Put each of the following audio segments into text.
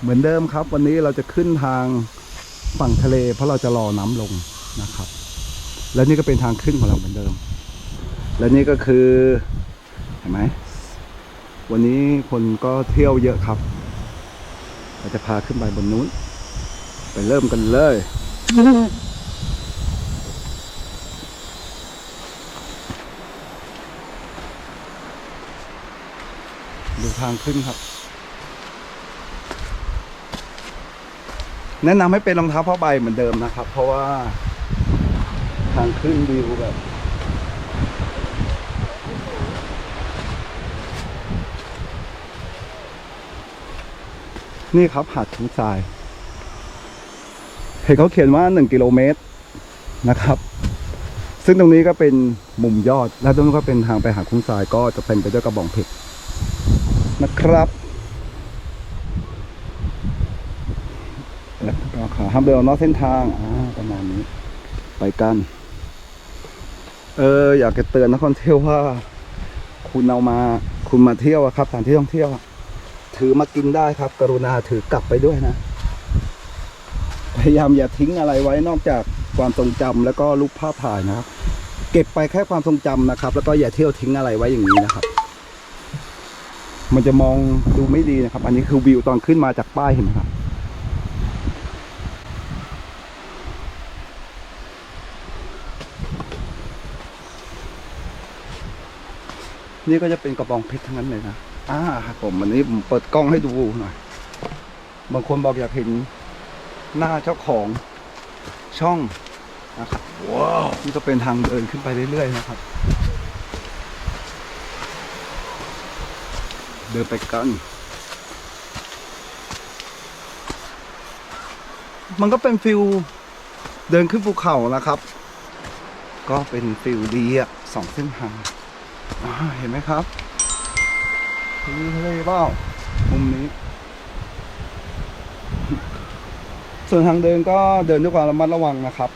เหมือนเดิมครับ วันนี้เราจะขึ้นทางฝั่งทะเล เพราะเราจะรอน้ำลงนะครับ และนี่ก็เป็นทางขึ้นของเราเหมือนเดิม และนี่ก็คือเห็นไหมวันนี้คนก็เที่ยวเยอะครับเราจะพาขึ้นไปบนนู้น ไปเริ่มกันเลยดูทางขึ้นครับ แนะนำให้เป็นรองเท้าผ้าใบเหมือนเดิมนะครับ เพราะว่าทางขึ้นวิวแบบนี่ครับหาดทุงทราย เห็นเขาเขียนว่าหนึ่งกิโลเมตรนะครับ ซึ่งตรงนี้ก็เป็นมุมยอด และตรงนี้ก็เป็นทางไปหาดคุ้งทรายก็จะเป็นไปด้วยกระบองเพชรนะครับแล้วก็ขา ห้ามเดินออกนอกเส้นทางอ่าประมาณนี้ ไปกัน เออ อยากจะเตือนนักท่องเที่ยวว่า คุณเอามา คุณมาเที่ยวครับสถานที่ท่องเที่ยวถือมากินได้ครับ กรุณาถือกลับไปด้วยนะ พยายามอย่าทิ้งอะไรไว้นอกจากความทรงจำแล้วก็รูปภาพถ่ายนะครับ เก็บไปแค่ความทรงจำนะครับ แล้วก็อย่าเที่ยวทิ้งอะไรไว้อย่างนี้นะครับ มันจะมองดูไม่ดีนะครับ อันนี้คือวิวตอนขึ้นมาจากป้ายเห็นไหมครับ นี่ก็จะเป็นกระบองเพชรทั้งนั้นเลยนะอ่าครับผมวันนี้ผมเปิดกล้องให้ดูหน่อย บางคนบอกอยากเห็นหน้าเจ้าของช่องนะครับว้าวนี่ก็เป็นทางเดินขึ้นไปเรื่อยๆนะครับ เดินไปกัน มันก็เป็นฟิลเดินขึ้นภูเขานะครับ ก็เป็นฟิลดีอะสองเส้นทาง เห็นไหมครับวิวทะเลเปล่ามุมนี้ ส่วนทางเดินก็เดินด้วยความระมัดระวังนะครับ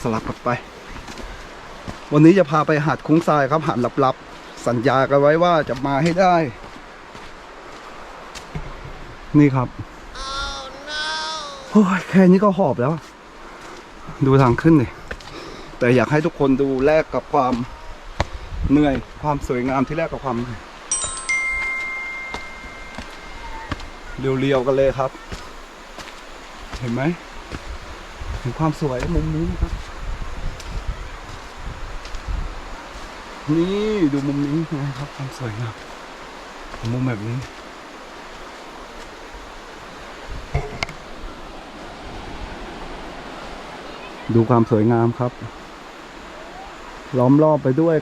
สลับกันไป วันนี้จะพาไปหาดคุ้งทรายครับหาดลับๆ สัญญากันไว้ว่าจะมาให้ได้ นี่ครับโอ้ยแค่นี้ก็หอบแล้ว ดูทางขึ้นดิแต่อยากให้ทุกคนดูแลกกับความเหนื่อยความสวยงามที่แลกกับความเหนื่อยเรียวๆกันเลยครับ เห็นไหมเห็นความสวยมุมนี้ครับ นี่ดูมุมนี้นะครับ ความสวยงามมุมแบบนี้ ดูความสวยงามครับ ล้อมรอบไปด้วย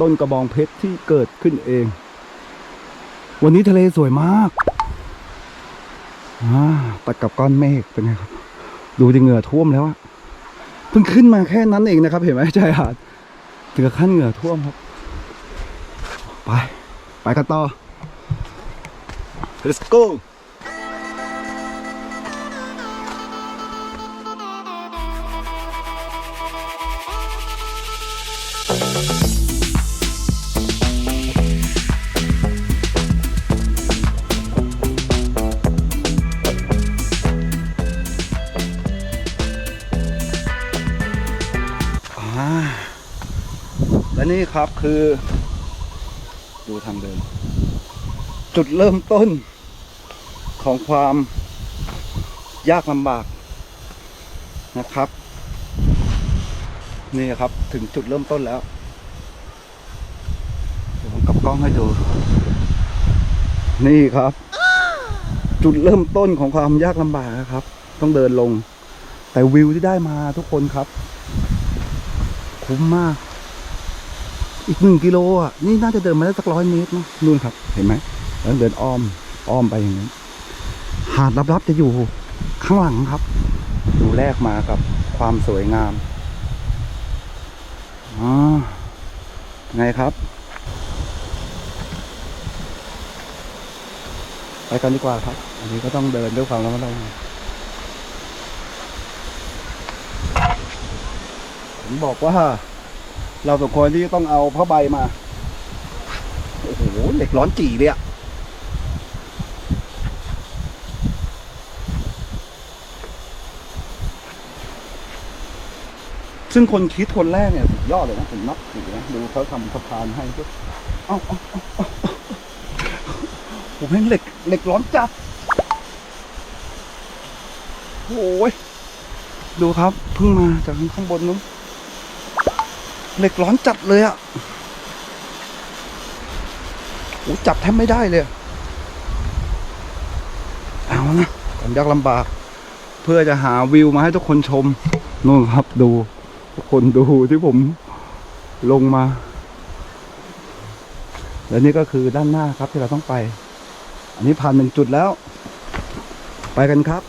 ต้นกระบองเพชรที่เกิดขึ้นเอง วันนี้ทะเลสวยมากาตัดกับก้อนเมฆเป็นไงครับ ดูดิเหงื่อท่วมแล้วอะเพิ่งขึ้นมาแค่นั้นเองนะครับ เห็นไหมชายหาดถึงกับขั้นเหงื่อท่วมครับ ไป ไปกันต่อ let's go คือ ดูทางเดิน จุดเริ่มต้นของความยากลำบากนะครับ นี่ครับถึงจุดเริ่มต้นแล้วเดี๋ยวผมกลับกล้องให้ดู นี่ครับ จุดเริ่มต้นของความยากลำบากนะครับ ต้องเดินลง แต่วิวที่ได้มาทุกคนครับ คุ้มมาก อีกหนึ่งกิโลอะนี่น่าจะเดินมาได้สักร้อยเมตรนะนู่นครับ เห็นไหมแล้วเดินอ้อมอ้อมไปอย่างนี้นหาดลับๆจะอยู่ข้างหลังครับ ดูแลกมากับความสวยงามอ๋อไงครับ ไปกันดีกว่าครับ อันนี้ก็ต้องเดินด้วยความระมัดระวังผมบอกว่า เราสมควรที่ต้องเอาผ้าใบมา โอ้โห เหล็กร้อนจีเลยอะซึ่งคนคิดคนแรกเนี่ยสุดยอดเลยนะผมนับถือนะดูเขาทำสะพานให้ด้วยเอ้าเอ้าเอ้าเอ้าผมเห็นเหล็กเหล็กร้อนจัดโอ้ยดูครับเพิ่งมาจากข้างบนนู้น เหล็กร้อนจัดเลยอะโอ้จับแทบไม่ได้เลย เอานะความยากลำบาก เพื่อจะหาวิวมาให้ทุกคนชมนู่นครับดูทุกคนดูที่ผมลงมา และนี่ก็คือด้านหน้าครับที่เราต้องไป อันนี้ผ่านหนึ่งจุดแล้ว ไปกันครับ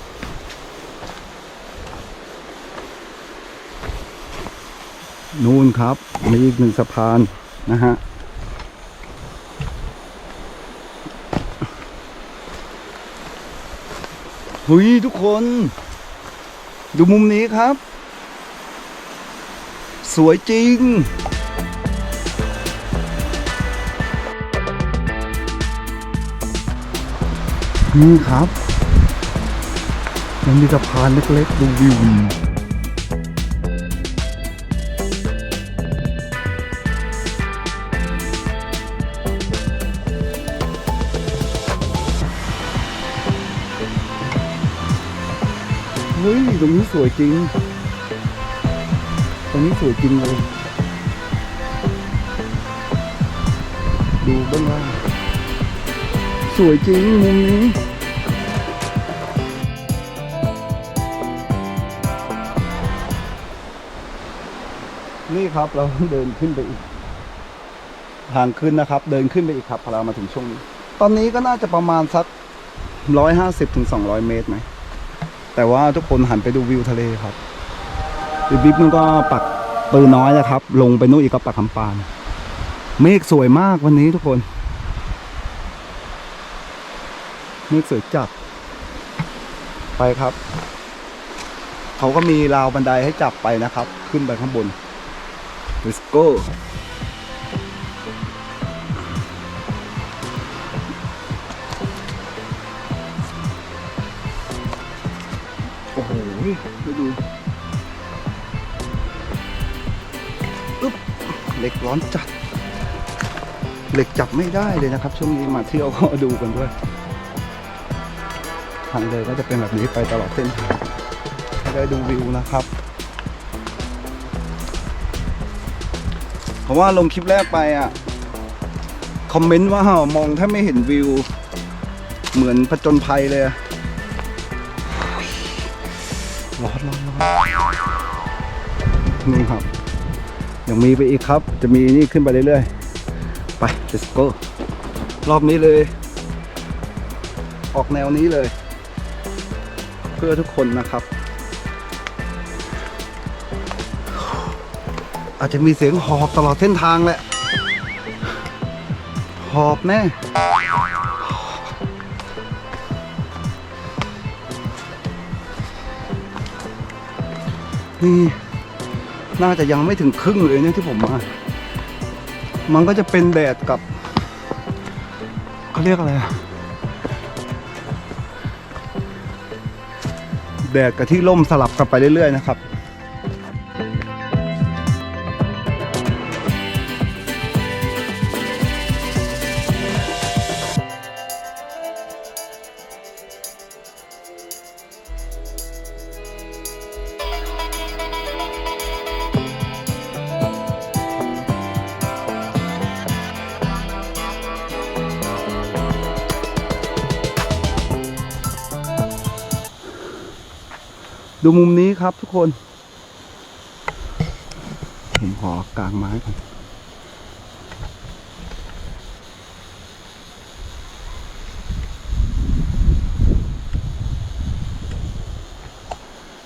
นู่นครับ มีอีกหนึ่งสะพานนะฮะหุยทุกคน ดูมุมนี้ครับ สวยจริงนี่ครับ มันมีสะพานเล็กๆดูวิว ตรงนี้สวยจริง ตรงนี้สวยจริงเลย ดูบ้างล่างสวยจริงมุมนี้นี่ครับเราเดินขึ้นไปอีก ทางขึ้นนะครับ เดินขึ้นไปอีกครับพอเรามาถึงช่วงนี้ ตอนนี้ก็น่าจะประมาณสักร้อยห้าสิบถึงสองร้อยเมตรไหม แต่ว่าทุกคนหันไปดูวิวทะเลครับวิบวิบมันก็ปักปือน้อยนะครับ ลงไปนู่นอีกก็ปักคำปานเมฆสวยมากวันนี้ทุกคน เมฆสวยจัด ไปครับ เขาก็มีราวบันไดให้จับไปนะครับ ขึ้นไปข้างบน let's go โอ้โหดูดูอึ๊บเหล็กร้อนจัด เหล็กจับไม่ได้เลยนะครับ ช่วงนี้มาเที่ยวก็ดูกันด้วย ทางเดินก็จะเป็นแบบนี้ไปตลอดเส้นทางให้ได้ดูวิวนะครับเพราะว่าลงคลิปแรกไปอะ คอมเมนต์ว่ามองถ้าไม่เห็นวิว เหมือนผจญภัยเลย นี่ครับ ยังมีไปอีกครับ จะมีนี่ขึ้นไปเรื่อยๆ ไป let's go รอบนี้เลย ออกแนวนี้เลย เพื่อทุกคนนะครับ อาจจะมีเสียงหอบตลอดเส้นทางแหละ หอบแน่ นี่น่าจะยังไม่ถึงครึ่งเลยเนี่ยที่ผมมา มันก็จะเป็นแดดกับเขาเรียกอะไรอะแดดกับที่ร่มสลับกันไปเรื่อยๆนะครับ ดูมุมนี้ครับทุกคน ผมขอกางไม้ก่อน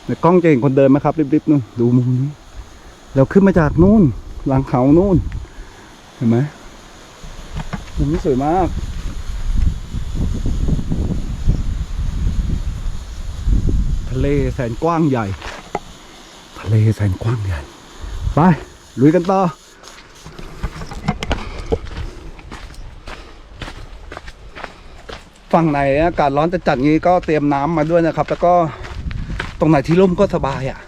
ในกล้องจะเห็นคนเดินไหมครับริบๆนู่นดูมุมนี้เราขึ้นมาจากนู่น หลังเขานู่น เห็นไหมมุมนี้สวยมาก ทะเลแสนกว้างใหญ่ ทะเลแสนกว้างใหญ่ ไป ลุยกันต่อฝั่งไหนอากาศร้อนจะจัดงี้ก็เตรียมน้ำมาด้วยนะครับ แล้วก็ตรงไหนที่ร่มก็สบายอะ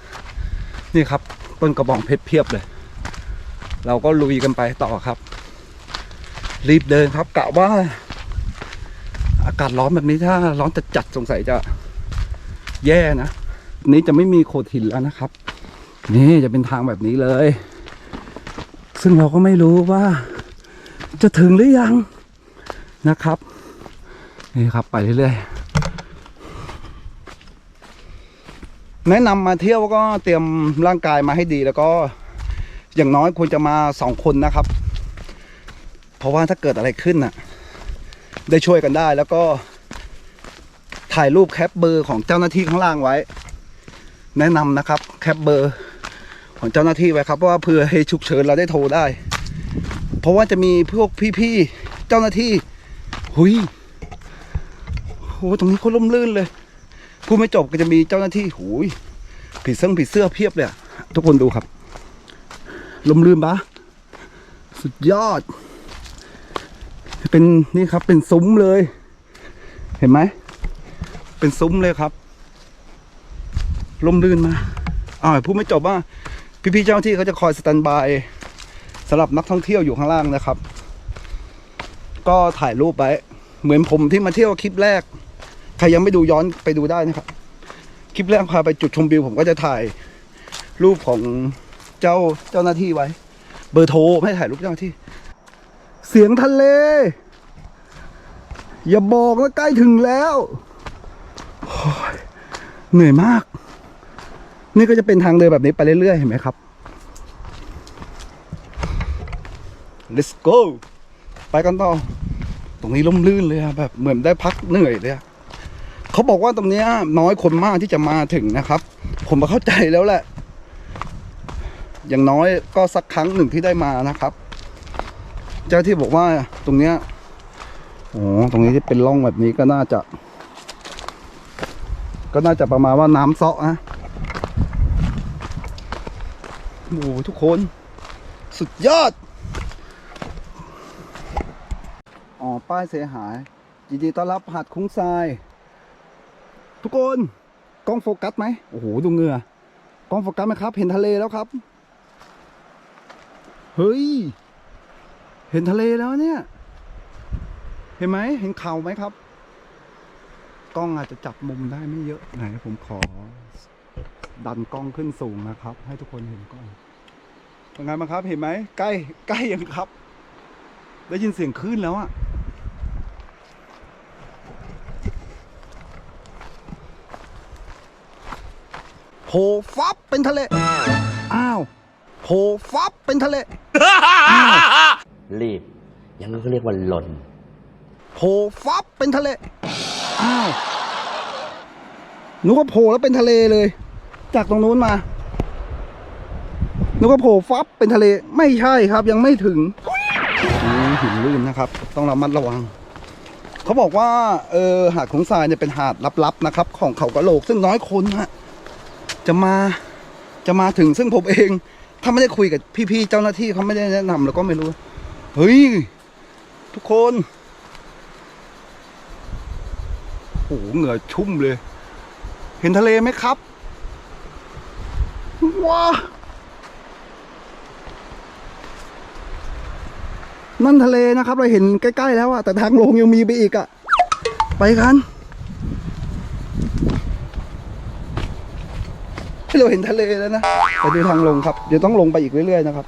นี่ครับต้นกระบองเพชรเพียบเลย เราก็ลุยกันไปต่อครับ รีบเดินครับกะว่า อากาศร้อนแบบนี้ถ้าร้อนจะจัดสงสัยจะ แย่นะ นี้จะไม่มีโขดหินแล้วนะครับ นี่จะเป็นทางแบบนี้เลย ซึ่งเราก็ไม่รู้ว่า จะถึงหรือยังนะครับ นี่ครับไปเรื่อยๆแนะนำมาเที่ยวก็เตรียมร่างกายมาให้ดีแล้วก็อย่างน้อยควรจะมาสองคนนะครับ เพราะว่าถ้าเกิดอะไรขึ้นน่ะ ได้ช่วยกันได้แล้วก็ ถ่ายรูปแคปเบอร์ของเจ้าหน้าที่ข้างล่างไว้ แนะนำนะครับแคปเบอร์ของเจ้าหน้าที่ไว้ครับเพราะว่าเผื่อให้ฉุกเฉินเราได้โทรได้ เพราะว่าจะมีพวกพี่ๆเจ้าหน้าที่หุยโหตรงนี้เขาล่มลื่นเลยพูดไม่จบก็จะมีเจ้าหน้าที่หุยผีเสื้อผีเสื้อเพียบเลยทุกคนดูครับล่มลื่นปะสุดยอด เป็นนี่ครับเป็นซุ้มเลย เห็นไหม เป็นซุ้มเลยครับล่มลื่นมาอ่าพูดไม่จบว่าพี่ๆเจ้าที่เขาจะคอยสแตนบายสำหรับนักท่องเที่ยวอยู่ข้างล่างนะครับ ก็ถ่ายรูปไว้เหมือนผมที่มาเที่ยวคลิปแรก ใครยังไม่ดูย้อนไปดูได้นะครับ คลิปแรกพาไปจุดชมวิวผมก็จะถ่ายรูปของเจ้าเจ้าหน้าที่ไว้ เบอร์โทรไม่ถ่ายรูปเจ้าหน้าที่ เสียงทะเล อย่าบอกนะใกล้ถึงแล้ว เหนื่อยมาก นี่ก็จะเป็นทางเดินแบบนี้ไปเรื่อยๆ เห็นไหมครับ let's go ไปกันต่อ ตรงนี้ล่มลื่นเลยอะแบบเหมือนได้พักเหนื่อยเลยอะเขาบอกว่าตรงนี้น้อยคนมากที่จะมาถึงนะครับ ผมมาเข้าใจแล้วแหละ อย่างน้อยก็สักครั้งหนึ่งที่ได้มานะครับ เจ้าที่บอกว่าตรงเนี้ยโอ้ตรงนี้ที่เป็นร่องแบบนี้ก็น่าจะ ก็น่าจะประมาณว่าน้ำเซาะนะโอ้โหทุกคน สุดยอด อ๋อ ป้ายเสียหายยินดีต้อนรับหาดคุ้งทราย ทุกคนกล้องโฟกัสไหมโอ้โห ดูเหงื่อกล้องโฟกัสไหมครับ เห็นทะเลแล้วครับ เฮ้ย เห็นทะเลแล้วเนี่ย เห็นไหม เห็นเขาไหมครับ กล้องอาจจะจับมุมได้ไม่เยอะไหนผมขอ ดันกล้องขึ้นสูงนะครับ ให้ทุกคนเห็นกล้องเป็นไงบ้างครับเห็นไหมใกล้ใกล้ยังครับ ได้ยินเสียงคลื่นแล้วอะโผล่ฟับเป็นทะเล อ้าวโผล่ฟับเป็นทะเล รีบ อย่างนั้นเขาเรียกว่าหล่น โผล่ฟับเป็นทะเล อ้าวนึกว่าโผล่แล้วเป็นทะเลเลย จากตรงนู้นมานึกว่าโผล่ฟับเป็นทะเลไม่ใช่ครับ ยังไม่ถึงนี่หินลื่นนะครับ ต้องระมัดระวัง เขาบอกว่าเออหาดของทรายเนี่ยเป็นหาดลับๆนะครับ ของเขากะโหลกซึ่งน้อยคนฮะจะมาจะมาถึงซึ่งผมเอง ถ้าไม่ได้คุยกับพี่ๆเจ้าหน้าที่เขาไม่ได้แนะนำเราก็ไม่รู้ เฮ้ย ทุกคน โอ้โหเหงื่อชุ่มเลย เห็นทะเลไหมครับ ว้า นั่นทะเลนะครับ เราเห็นใกล้ ๆ แล้วอะแต่ทางลงยังมีไปอีกอะไปกันให้เราเห็นทะเลแล้วนะ ไปดูทางลงครับ เดี๋ยวต้องลงไปอีกเรื่อย ๆ นะครับ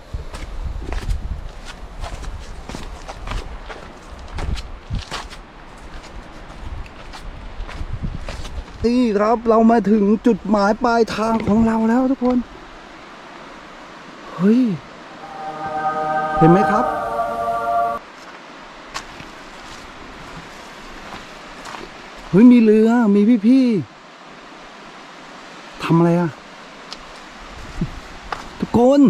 นี่ครับเรามาถึงจุดหมายปลายทางของเราแล้วทุกคน เฮ้ย เห็นไหมครับ เฮ้ย มีเรือ มีพี่ๆทำอะไรอะทุกคน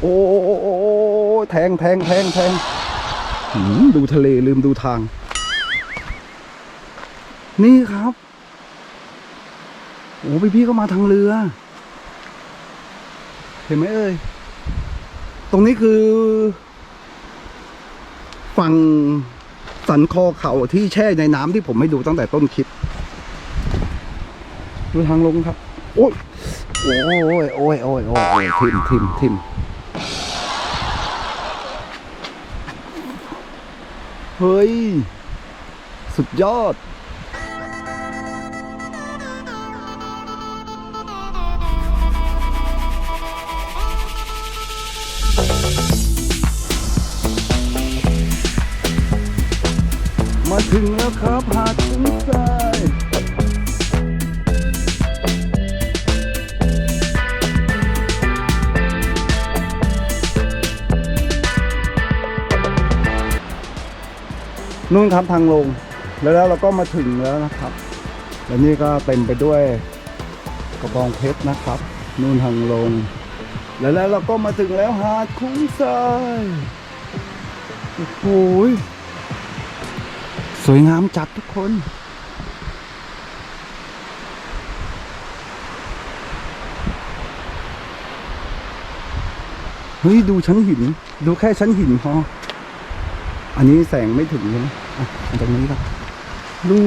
โอ้โอ้โอ้โอ้โอ้แทงแทงแทงแทงดูทะเลลืมดูทาง นี่ครับโอ้พี่พี่ๆก็มาทางเรือ เห็นไหมเอ่ยตรงนี้คือ ฝั่งสันคอเขาที่แช่ในน้ำที่ผมให้ดูตั้งแต่ต้นคลิปดูทางลงครับ โอ้ยโอ้ยโอ้ยโอ้ยโอ้ยโอ้ยทิมทิมทิมเฮ้ย สุดยอด ครับหาดถึงใจนู่นครับทางลง แล้วแล้วเราก็มาถึงแล้วนะครับ และนี่ก็เต็มไปด้วยกระบองเพชรนะครับ นู่นทางลง แล้วแล้วเราก็มาถึงแล้วหาดคุ้งทรายโอ้โห วยงามจัดทุกคน เฮ้ย ดูชั้นหิน ดูแค่ชั้นหินพอ อันนี้แสงไม่ถึงใช่ไหมอะเอาตรงนี้ครับดู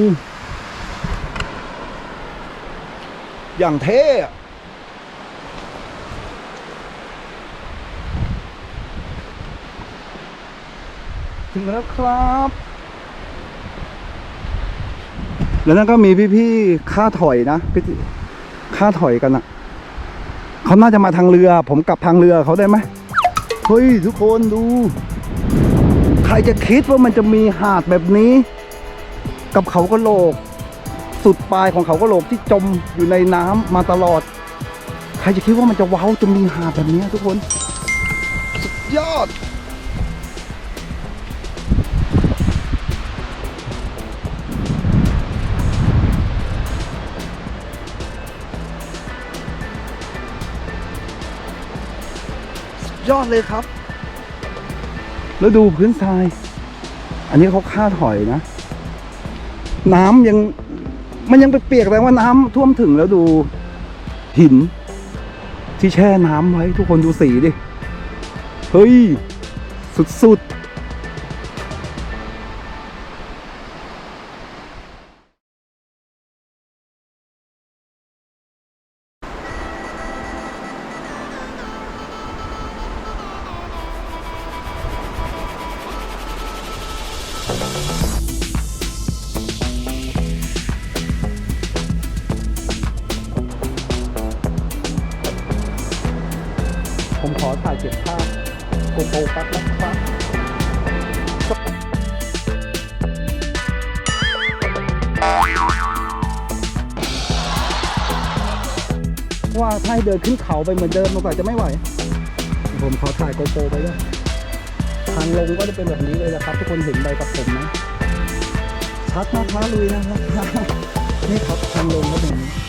อย่างเท่ถึงแล้วครับ แล้วนั่นก็มีพี่ๆค่าถอยนะพี่ค่าถอยกันอะเขาน่าจะมาทางเรือ ผมกลับทางเรือเขาได้ไหมเฮ้ยทุกคนดู ใครจะคิดว่ามันจะมีหาดแบบนี้ กับเขากระโหลก สุดปลายของเขากระโหลกที่จมอยู่ในน้ำมาตลอด ใครจะคิดว่ามันจะว้าวจะมีหาดแบบนี้ทุกคน สุดยอด ยอดเลยครับ แล้วดูพื้นทราย อันนี้เขาค่าถอยนะ น้ำยังมันยังเปียกแต่ว่าน้ำท่วมถึงแล้วดูหิน ที่แช่น้ำไว้ ทุกคนดูสีดิ เฮ้ย สุดๆ ถ้าให้เดินขึ้นเขาไปเหมือนเดิมมันก็จะไม่ไหว ผมขอถ่ายโกโปรไปด้วยทางลงก็จะเป็นแบบนี้เลยนะครับ ทุกคนเห็นใบกับผมนะชัดนะท้าลุยนะครับนี่ครับทางลงก็เป็นอย่างนี้